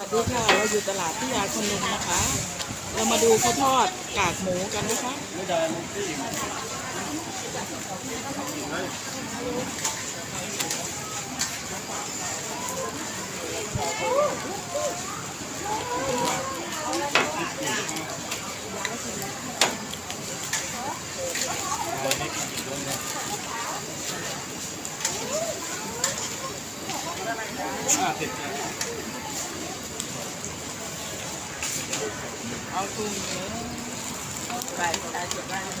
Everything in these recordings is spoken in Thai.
สวัสดีค่ะเราอยู่ตลาดที่ยาคนลุมนะคะ เรามาดูข้าวทอดกากหมูกันนะคะ เอาตุ้มเนื้อไปตาจุดบ้านไม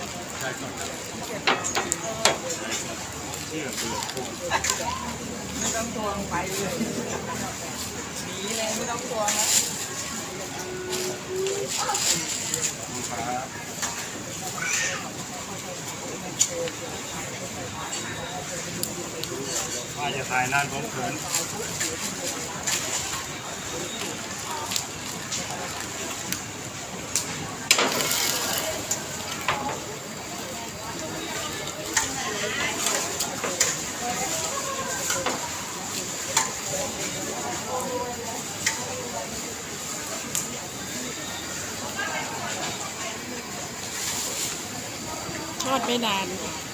่ต้องตวงไปเลยหนีเลยไม่ต้องตวงนะว่าจะถ่ายนานผมเขิน ดไม่นานค่ะ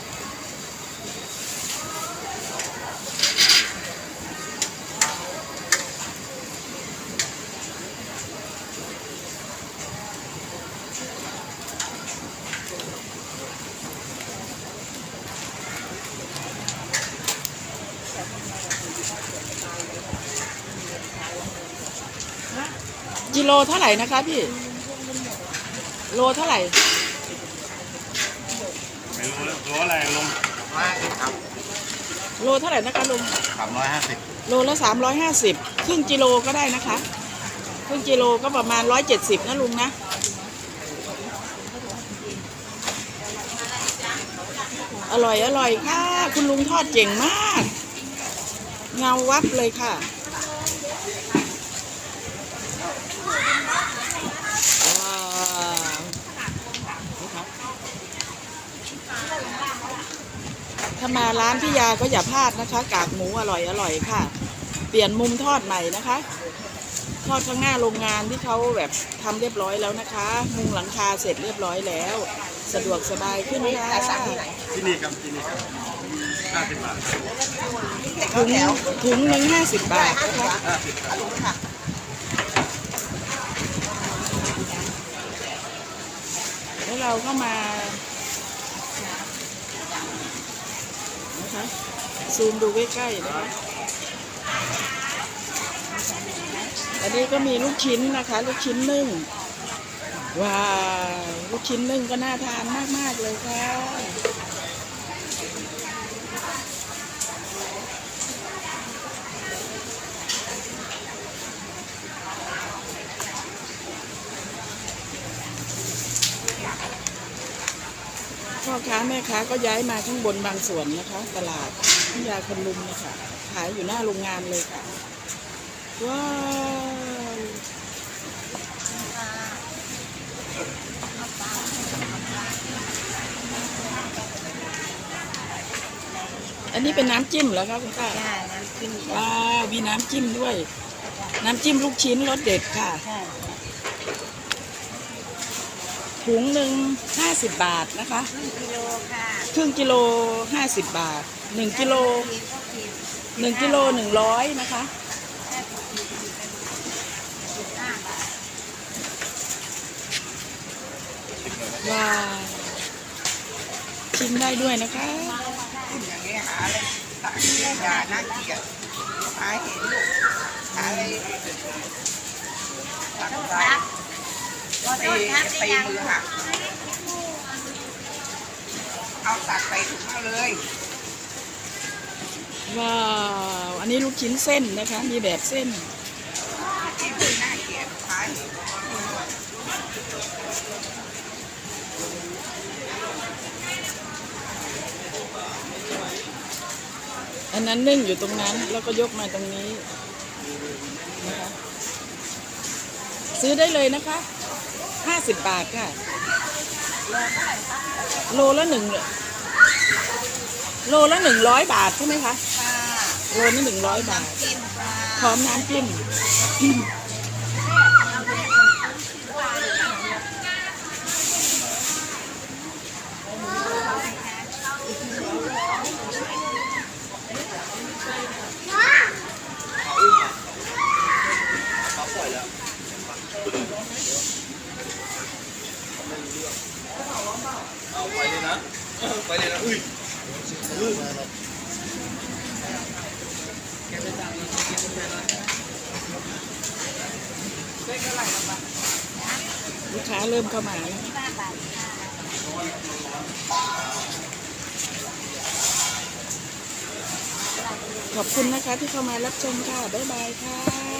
กิโลเท่าไหร่นะคะพี่ โลเท่าไหร่ ไม่รู้แล้วรู้อะไรลงห้าสิบครับโลเท่าไหร่นะคะลุงสามร้อยห้าสิบโลละสามร้อยห้าสิบครึ่งกิโลก็ได้นะคะ ครึ่งกิโลก็ประมาณร้อยเจ็ดสิบนะลุงนะอร่อยอร่อยค่ะ คุณลุงทอดเก่งมาก เงาวับเลยค่ะว้าวนะคะ ถ้ามาร้านพี่ยาก็อย่าพลาดนะคะ กากหมูอร่อยอร่อยค่ะ เปลี่ยนมุมทอดใหม่นะคะ ทอดข้างหน้าโรงงานที่เขาแบบทำเรียบร้อยแล้วนะคะ มุงหลังคาเสร็จเรียบร้อยแล้ว สะดวกสบายขึ้นค่ะที่นี่ครับที่นี่ครับห้าสิบบาทถุงถุงหนึ่งห้าสิบบาทนะคะห้าสิบบาทแล้วเราก็มา นะคะ ซูมดูใกล้ๆนะคะ อันนี้ก็มีลูกชิ้นนะคะ ลูกชิ้นนึ่ง ว้าว ลูกชิ้นนึ่งก็น่าทานมากๆเลยค่ะ พ่อค้าแม่ค้าก็ย้ายมาข้างบนบางส่วนนะคะ ตลาดพิยาคนลุมนะคะขายอยู่หน้าโรงงานเลยค่ะ ว้าวอันนี้เป็นน้ำจิ้มเหรอคะคุณป้าค่ะน้ำจิ้มว้าวมีน้ำจิ้มด้วย น้ำจิ้มลูกชิ้นรสเด็ดค่ะค่ะ ถุงหนึ่งห้าสิบบาทนะคะครึ่งกิโลค่ะครึ่งกิโลห้าสิบบาทหนึ่งกิโลกินก็กินหนึ่งกิโลหนึ่งร้อยนะคะแค่สิบกินเป็นสิบห้าบาทว้าวชิมได้ด้วยนะคะอย่างนี้หาอะไรตักเสียยาน่าเกลียดหาเห็นลูกหาอะไรตักต้องใส่ทักพอตีต้องทักได้ ตียังมือหักเอาตักใส่ถุงเอาเลย ว้าว อันนี้ลูกชิ้นเส้นนะคะ มีแบบเส้นที่มือน่าเกลียดหาเห็นอันนั้นนึ่งอยู่ตรงนั้น แล้วก็ยกมาตรงนี้นะคะซื้อได้เลยนะคะ ห้าสิบบาทค่ะ โลละหนึ่งโลละหนึ่งร้อยบาทใช่ไหมคะค่ะโลละหนึ่งร้อยบาทกินปลาพร้อมน้ำจิ้ม ไปเลยนะอุ้ย ลูกค้าเริ่มเข้ามาแล้วขอบคุณนะคะที่เข้ามารับชมค่ะ บ๊ายบายค่ะ